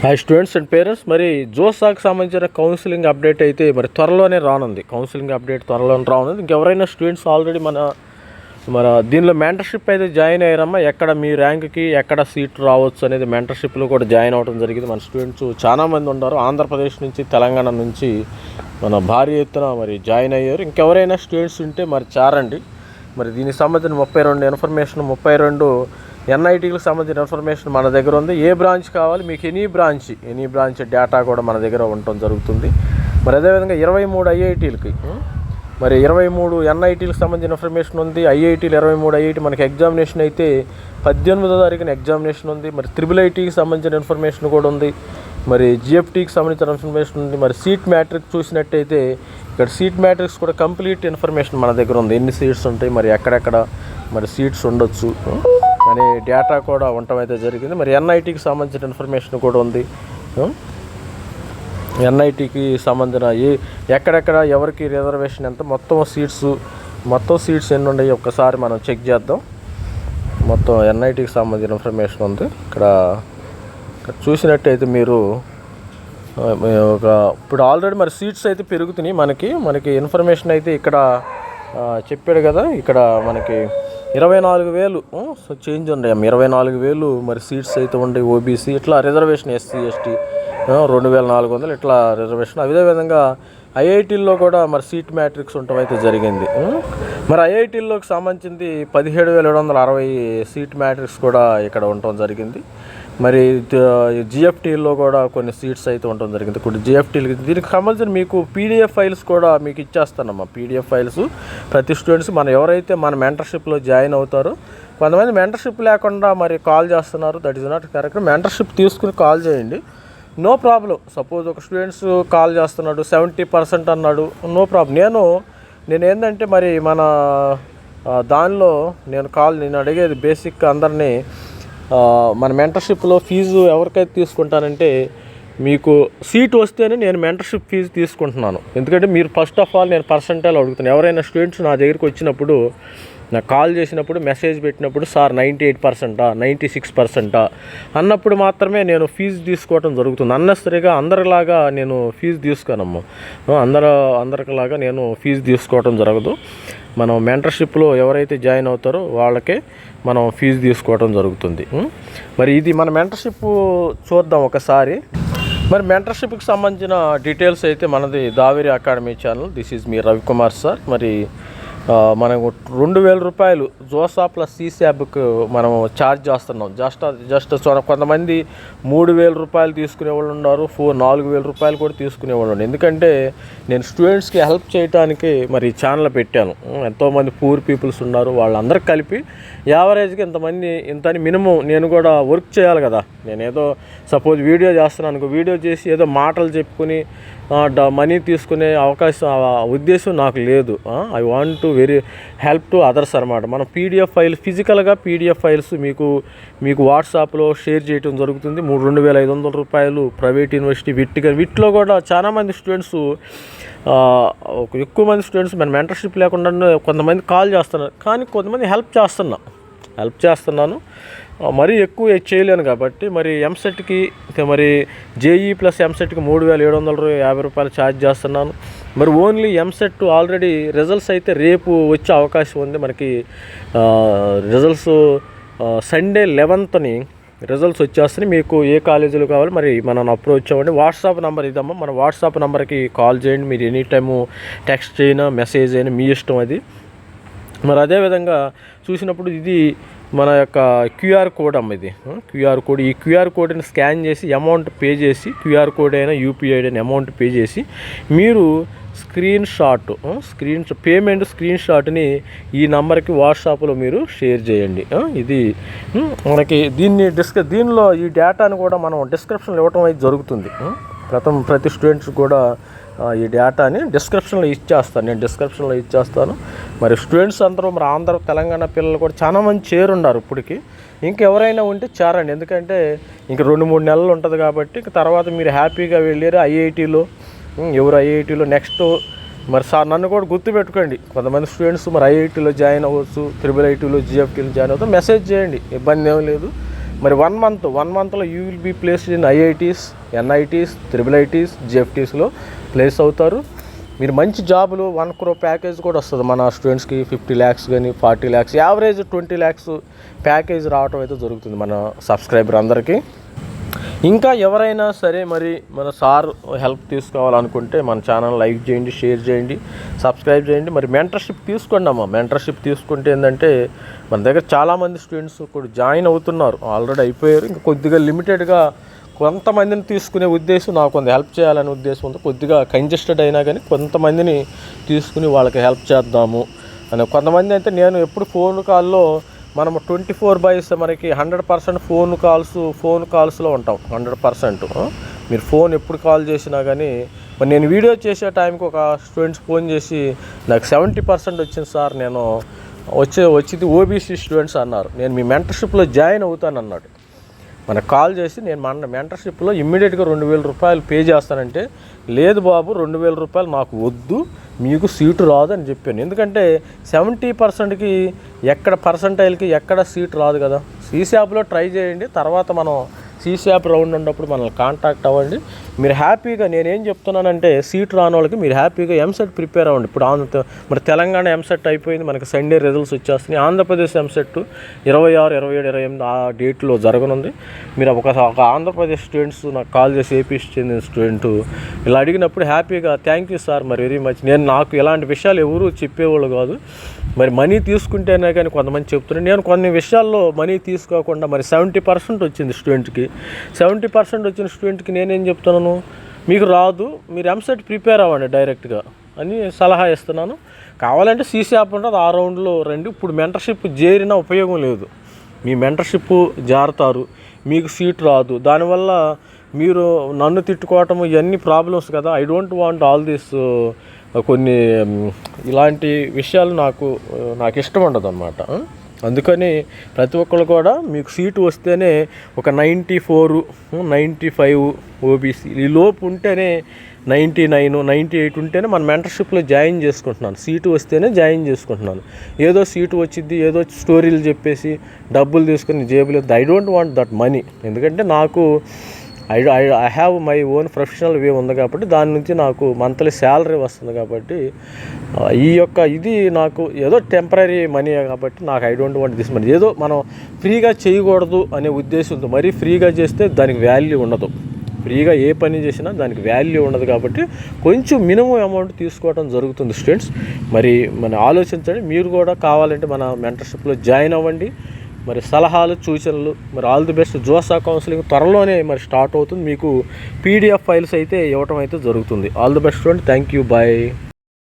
Hi students and parents మరి జోసాకు సంబంధించిన counselling update అయితే మరి త్వరలోనే రానుంది. కౌన్సిలింగ్ అప్డేట్ త్వరలోనే రానుంది. ఇంకెవరైనా స్టూడెంట్స్ ఆల్రెడీ మన మన దీనిలో మెంటర్షిప్ అయితే జాయిన్ అయ్యారమ్మా. ఎక్కడ మీ ర్యాంక్కి ఎక్కడ సీట్ రావచ్చు అనేది మెంటర్షిప్లో కూడా జాయిన్ అవ్వడం జరిగింది. మన స్టూడెంట్స్ చాలామంది ఉన్నారు. ఆంధ్రప్రదేశ్ నుంచి తెలంగాణ నుంచి మన భారీ ఎత్తున మరి జాయిన్ అయ్యారు. ఇంకెవరైనా స్టూడెంట్స్ ఉంటే మరి చారండి. మరి దీనికి సంబంధించిన ముప్పై రెండు ఇన్ఫర్మేషన్ ముప్పై రెండు ఎన్ఐటీలకు సంబంధించిన ఇన్ఫర్మేషన్ మన దగ్గర ఉంది. ఏ బ్రాంచ్ కావాలి? మీకు any branch any branch data కూడా మన దగ్గర ఉండటం జరుగుతుంది. మరి అదేవిధంగా ఇరవై మూడు ఐఐటీలకి మరి ఇరవై మూడు ఎన్ఐటీలకు సంబంధించిన ఇన్ఫర్మేషన్ ఉంది. ఐఐటీలు ఇరవై మూడు ఐఐటి మనకి ఎగ్జామినేషన్ అయితే పద్దెనిమిదో తారీఖున ఎగ్జామినేషన్ ఉంది. మరి త్రిబుల్ ఐటీకి సంబంధించిన ఇన్ఫర్మేషన్ కూడా ఉంది. మరి జిఎఫ్టీకి సంబంధించిన ఇన్ఫర్మేషన్ ఉంది. మరి సీట్ మ్యాట్రిక్స్ చూసినట్టయితే ఇక్కడ సీట్ మ్యాట్రిక్స్ కూడా కంప్లీట్ ఇన్ఫర్మేషన్ మన దగ్గర ఉంది. ఎన్ని సీట్స్ ఉంటాయి? మరి ఎక్కడెక్కడ? మరి సీట్స్ ఉండొచ్చు అనే డేటా కూడా ఉండటం అయితే జరిగింది. మరి ఎన్ఐటీకి సంబంధించిన ఇన్ఫర్మేషన్ కూడా ఉంది. ఎన్ఐటీకి సంబంధించిన ఏ ఎక్కడెక్కడ ఎవరికి రిజర్వేషన్ ఎంత మొత్తం సీట్స్ మొత్తం సీట్స్ ఎన్ని ఉన్నాయి ఒక్కసారి మనం చెక్ చేద్దాం. మొత్తం ఎన్ఐటీకి సంబంధించిన ఇన్ఫర్మేషన్ ఉంది. ఇక్కడ చూసినట్టయితే మీరు ఒక ఇప్పుడు ఆల్రెడీ మరి సీట్స్ అయితే పెరుగుతున్నాయి మనకి. మనకి ఇన్ఫర్మేషన్ అయితే ఇక్కడ చెప్పాడు కదా. ఇక్కడ మనకి ఇరవై నాలుగు వేలు. సో చేంజ్ ఉండే అమ్మ. ఇరవై నాలుగు వేలు మరి సీట్స్ అయితే ఉండే ఓబీసీ ఇట్లా రిజర్వేషన్ ఎస్సీ ఎస్టీ రెండు వేల నాలుగు వందలు ఇట్లా రిజర్వేషన్. అదేవిధంగా ఐఐటీల్లో కూడా మరి సీట్ మ్యాట్రిక్స్ ఉండటం అయితే జరిగింది. మరి ఐఐటీల్లోకి సంబంధించింది పదిహేడు వేల ఏడు వందల అరవై సీట్ మ్యాట్రిక్స్ కూడా ఇక్కడ ఉండటం జరిగింది. మరి జిఎఫ్టీలో కూడా కొన్ని సీట్స్ అయితే ఉండడం జరిగింది. కొన్ని జిఎఫ్టీలు దీనికి సంబంధించిన మీకు పీడిఎఫ్ ఫైల్స్ కూడా మీకు ఇచ్చేస్తానమ్మా. పీడిఎఫ్ ఫైల్స్ ప్రతి స్టూడెంట్స్ మనం ఎవరైతే మన మెంటర్షిప్లో జాయిన్ అవుతారో కొంతమంది మెంటర్షిప్ లేకుండా మరి కాల్ చేస్తున్నారు. That is not correct mentorship తీసుకుని కాల్ చేయండి. నో ప్రాబ్లం సపోజ్ ఒక స్టూడెంట్స్ కాల్ చేస్తున్నాడు సెవెంటీ పర్సెంట్ అన్నాడు. నో ప్రాబ్లం నేను నేను ఏంటంటే మరి మన దానిలో నేను కాల్ నేను అడిగేది బేసిక్ అందరినీ మన మెంటర్షిప్లో ఫీజు ఎవరికైతే తీసుకుంటానంటే మీకు సీట్ వస్తేనే నేను మెంటర్షిప్ ఫీజు తీసుకుంటున్నాను. ఎందుకంటే మీరు ఫస్ట్ ఆఫ్ ఆల్ నేను పర్సంటేజ్ అడుగుతాను ఎవరైనా స్టూడెంట్స్ నా దగ్గరికి వచ్చినప్పుడు నాకు కాల్ చేసినప్పుడు మెసేజ్ పెట్టినప్పుడు సార్ నైంటీ ఎయిట్ పర్సెంటా నైంటీ సిక్స్ పర్సెంటా అన్నప్పుడు మాత్రమే నేను ఫీజు తీసుకోవడం జరుగుతుంది. అన్నెసరిగా అందరిలాగా నేను ఫీజు తీసుకోనమ్మా అందరూ అందరిలాగా నేను ఫీజు తీసుకోవడం జరగదు. మనం మెంటర్షిప్లో ఎవరైతే జాయిన్ అవుతారో వాళ్ళకే మనం ఫీజు తీసుకోవడం జరుగుతుంది. మరి ఇది మన మెంటర్షిప్ చూద్దాం ఒకసారి. మరి మెంటర్షిప్కి సంబంధించిన డీటెయిల్స్ అయితే మనది Daveri academy channel this is me Ravikumar sir మరి మనకు రెండు వేల రూపాయలు జోసా ప్లస్ సీసాబ్కి మనం ఛార్జ్ చేస్తున్నాం. జస్ట్ జస్ట్ కొంతమంది మూడు వేల రూపాయలు తీసుకునే వాళ్ళు ఉన్నారు ఫోర్ నాలుగు వేల రూపాయలు కూడా తీసుకునే వాళ్ళు ఉన్నారు. ఎందుకంటే నేను స్టూడెంట్స్కి హెల్ప్ చేయడానికి మరి ఛానల్ పెట్టాను. ఎంతోమంది పూర్ పీపుల్స్ ఉన్నారు వాళ్ళందరూ కలిపి. యావరేజ్కి ఇంతమంది ఇంతని మినిమం నేను కూడా వర్క్ చేయాలి కదా. నేను ఏదో సపోజ్ వీడియో చేస్తున్నాను అనుకో వీడియో చేసి ఏదో మాటలు చెప్పుకుని మనీ తీసుకునే అవకాశం ఆ ఉద్దేశం నాకు లేదు. I want to very help to others అనమాట మనం పీడిఎఫ్ ఫైల్ ఫిజికల్గా పీడిఎఫ్ ఫైల్స్ మీకు మీకు వాట్సాప్లో షేర్ చేయడం జరుగుతుంది. మూడు రెండు వేల ఐదు వందల రూపాయలు ప్రైవేట్ యూనివర్సిటీ విట్టిగా వీటిలో కూడా చాలామంది స్టూడెంట్స్ ఒక ఎక్కువ మంది స్టూడెంట్స్ మన మెంటర్షిప్ లేకుండా కొంతమంది కాల్ చేస్తున్నారు. కానీ కొంతమంది హెల్ప్ చేస్తున్నా. హెల్ప్ చేస్తున్నాను. మరీ ఎక్కువ చేయలేను కాబట్టి మరి ఎంసెట్కి మరి జేఈ ప్లస్ ఎంసెట్కి మూడు వేల ఏడు వందల యాభై రూపాయలు ఛార్జ్ చేస్తున్నాను. మరి ఓన్లీ ఎంసెట్ ఆల్రెడీ రిజల్ట్స్ అయితే రేపు వచ్చే అవకాశం ఉంది. మనకి రిజల్ట్స్ సండే లెవెన్త్ని రిజల్ట్స్ వచ్చేస్తున్నాయి. మీకు ఏ కాలేజీలో కావాలి మరి మనం అప్రోచ్ అవ్వండి. వాట్సాప్ నెంబర్ ఇదమ్మా. మన వాట్సాప్ నెంబర్కి కాల్ చేయండి. మీరు ఎనీ టైము టెక్స్ట్ అయినా మెసేజ్ అయినా మీ ఇష్టం అది. మరి అదేవిధంగా చూసినప్పుడు ఇది మన యొక్క క్యూఆర్ కోడ్ అమ్మ ఇది. QR code. ఈ క్యూఆర్ కోడ్ని స్కాన్ చేసి అమౌంట్ పే చేసి క్యూఆర్ కోడ్ అయినా యూపీఐ అయినా అమౌంట్ పే చేసి మీరు screenshot screen payment screen షాట్ని ఈ నెంబర్కి వాట్సాప్లో మీరు షేర్ చేయండి. ఇది మనకి దీన్ని డిస్క దీనిలో ఈ డేటాను కూడా మనం డిస్క్రిప్షన్లో ఇవ్వటం అయితే జరుగుతుంది. ప్రథమ ప్రతి స్టూడెంట్స్ కూడా ఈ డేటాని డిస్క్రిప్షన్లో ఇచ్చేస్తాను. నేను డిస్క్రిప్షన్లో ఇచ్చేస్తాను. మరి స్టూడెంట్స్ అందరూ మరి ఆంధ్ర తెలంగాణ పిల్లలు కూడా చాలా మంది చేరున్నారు ఇప్పటికి. ఇంకెవరైనా ఉంటే చేరండి. ఎందుకంటే ఇంక రెండు మూడు నెలలు ఉంటుంది కాబట్టి ఇంక తర్వాత మీరు హ్యాపీగా వెళ్ళారు ఐఐటీలో. ఎవరు ఐఐటీలో? నెక్స్ట్ మరి సార్ నన్ను కూడా గుర్తుపెట్టుకోండి. కొంతమంది స్టూడెంట్స్ మరి ఐఐటీలో జాయిన్ అవ్వచ్చు త్రిబుల్ ఐటీలో జిఎఫ్టీలో జాయిన్ అవ్వచ్చు మెసేజ్ చేయండి. ఇబ్బంది ఏం లేదు. మరి వన్ మంత్ వన్ మంత్లో you will be placed in IITs NITs triple ITs జిఎఫ్టీస్లో. Place అవుతారు. మీరు మంచి జాబులు వన్ క్రో ప్యాకేజ్ కూడా వస్తుంది. మన స్టూడెంట్స్కి ఫిఫ్టీ ల్యాక్స్ కానీ forty lakhs average twenty lakhs package రావటం అయితే జరుగుతుంది మన సబ్స్క్రైబర్ అందరికీ. ఇంకా ఎవరైనా సరే మరి మన సార్ హెల్ప్ తీసుకోవాలనుకుంటే మన ఛానల్ లైక్ చేయండి షేర్ చేయండి సబ్స్క్రైబ్ చేయండి. మరి మెంటర్షిప్ తీసుకోండి అమ్మ. మెంటర్షిప్ తీసుకుంటే ఏంటంటే మన దగ్గర చాలామంది స్టూడెంట్స్ కూడా జాయిన్ అవుతున్నారు. ఆల్రెడీ అయిపోయారు. ఇంకా కొద్దిగా లిమిటెడ్గా కొంతమందిని తీసుకునే ఉద్దేశం నాకు కొంత హెల్ప్ చేయాలనే ఉద్దేశం ఉంది. కొద్దిగా కంజెస్టెడ్ అయినా కానీ కొంతమందిని తీసుకుని వాళ్ళకి హెల్ప్ చేద్దాము అని కొంతమంది అయితే నేను ఎప్పుడు ఫోన్ కాల్లో మనం ట్వంటీ ఫోర్ బైస్ మనకి hundred percent phone calls phone కాల్స్లో ఉంటాం. Hundred percent. మీరు ఫోన్ ఎప్పుడు కాల్ చేసినా కానీ మరి నేను వీడియో చేసే టైంకి ఒక స్టూడెంట్స్ ఫోన్ చేసి నాకు సెవెంటీ పర్సెంట్ వచ్చింది సార్ నేను వచ్చే వచ్చింది ఓబీసీ స్టూడెంట్స్ అన్నారు. నేను మీ మెంటర్షిప్లో జాయిన్ అవుతాను అన్నాడు మనకు కాల్ చేసి నేను మన మెంటర్షిప్లో ఇమ్మీడియట్గా రెండు వేల రూపాయలు పే చేస్తానంటే లేదు బాబు రెండు వేల రూపాయలు నాకు వద్దు మీకు సీటు రాదు అని చెప్పాను. ఎందుకంటే సెవెంటీ పర్సెంట్కి ఎక్కడ పర్సంటైల్కి ఎక్కడ సీటు రాదు కదా. సీసాప్లో ట్రై చేయండి తర్వాత మనం సీసాప్ రౌండ్ ఉన్నప్పుడు మనల్ని కాంటాక్ట్ అవ్వండి. మీరు హ్యాపీగా నేనేం చెప్తున్నానంటే సీట్ రాని వాళ్ళకి మీరు హ్యాపీగా ఎంసెట్ ప్రిపేర్ అవ్వండి. ఇప్పుడు ఆంధ్ర మరి తెలంగాణ ఎంసెట్ అయిపోయింది మనకి సండే రిజల్ట్స్ వచ్చేస్తున్నాయి. ఆంధ్రప్రదేశ్ ఎంసెట్ ఇరవై ఆరు ఇరవై ఏడు ఇరవై ఎనిమిది ఆ డేట్లో జరగనుంది. మీరు ఒక ఒక ఆంధ్రప్రదేశ్ స్టూడెంట్స్ నాకు కాల్ చేసి ఏపీ చెందిన స్టూడెంట్ ఇలా అడిగినప్పుడు హ్యాపీగా థ్యాంక్ యూ సార్ మరి వెరీ మచ్ నేను నాకు ఇలాంటి విషయాలు ఎవరు చెప్పేవాళ్ళు కాదు. మరి మనీ తీసుకుంటేనే కానీ కొంతమంది చెప్తున్నారు. నేను కొన్ని విషయాల్లో మనీ తీసుకోకుండా మరి సెవెంటీ పర్సెంట్ వచ్చింది స్టూడెంట్కి సెవెంటీ పర్సెంట్ వచ్చిన స్టూడెంట్కి నేనేం చెప్తున్నాను? మీకు రాదు మీరు ఎంసెట్ ప్రిపేర్ అవ్వండి డైరెక్ట్గా అని సలహా ఇస్తున్నాను. కావాలంటే సీసీ యాప్ ఉంటుంది ఆ రౌండ్లో రండి. ఇప్పుడు మెంటర్షిప్ చేరిన ఉపయోగం లేదు. మీ మెంటర్షిప్ జారుతారు మీకు సీట్ రాదు. దానివల్ల మీరు నన్ను తిట్టుకోవటం ఇవన్నీ ప్రాబ్లమ్స్ కదా. I don't want all this కొన్ని ఇలాంటి విషయాలు నాకు నాకు ఇష్టం ఉండదు అనమాట అందుకని ప్రతి ఒక్కరు కూడా మీకు సీటు వస్తేనే ఒక ninety four ninety five OBC. ఈ లోపు ఉంటేనే నైంటీ నైన్ నైంటీ ఎయిట్ ఉంటేనే మన మెంటర్షిప్లో జాయిన్ చేసుకుంటున్నాను. సీటు వస్తేనే జాయిన్ చేసుకుంటున్నాను. ఏదో సీటు వచ్చింది ఏదో స్టోరీలు చెప్పేసి డబ్బులు తీసుకుని జేబులో I don't want that money. ఎందుకంటే నాకు I I I have my own professional way ఉంది కాబట్టి దాని నుంచి నాకు మంత్లీ శాలరీ వస్తుంది కాబట్టి ఈ యొక్క ఇది నాకు ఏదో టెంపరీ మనీ కాబట్టి నాకు I don't want this money ఏదో మనం ఫ్రీగా చేయకూడదు అనే ఉద్దేశంతో మరీ ఫ్రీగా చేస్తే దానికి వాల్యూ ఉండదు. ఫ్రీగా ఏ పని చేసినా దానికి వాల్యూ ఉండదు కాబట్టి కొంచెం మినిమం అమౌంట్ తీసుకోవడం జరుగుతుంది స్టూడెంట్స్ మరి మన ఆలోచించండి. మీరు కూడా కావాలంటే మన మెంటర్షిప్లో జాయిన్ అవ్వండి. మరి సలహాలు సూచనలు మరి all the best JoSAA counselling త్వరలోనే మరి స్టార్ట్ అవుతుంది. మీకు పీడిఎఫ్ ఫైల్స్ అయితే ఇవ్వటం అయితే జరుగుతుంది. All the best student thank you bye